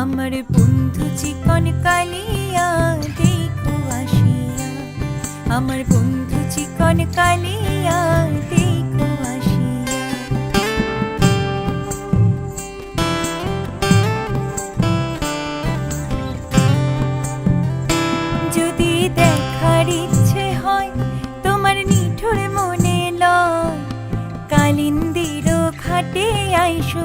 আমার বন্ধু চিকন কালিয়া, দেখো আসিয়া। আমার বন্ধু চিকন কালিয়া, দেখো আসিয়া। যদি দেখার ইচ্ছে হয়, তোমার নিঠুর মনে লয়। কালিন্দির খাটে আইসো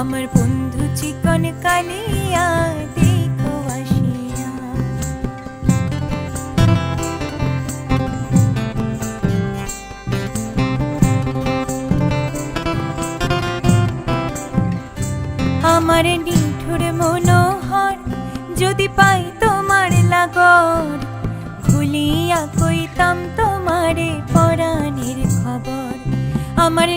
আমার বন্ধু চিকন কালিয়া, দেখো আসিয়া। আমার নিঠুর মনোহর, যদি পাই তোমার লাগর খুলিয়া কইতাম তোমারে পরাণের খবর। আমার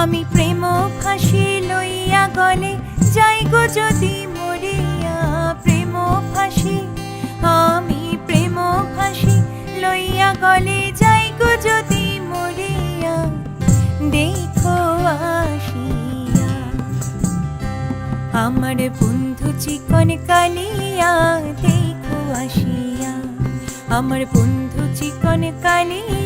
আমি প্রেম ফাঁসি লইয়া গলে যাই গো যদি মরিয়া। প্রেম ফাঁসি, আমি প্রেম ফাঁসি লইয়া গলে যাই যদি মরিয়া। দেখো আসিয়া, আমার বন্ধু চিকন কালিয়া, দেখো আসিয়া, আমার বন্ধু চিকন কালিয়া।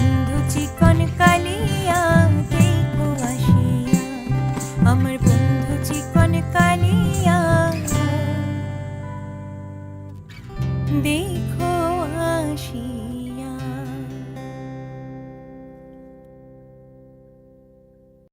চিকন কালিয়া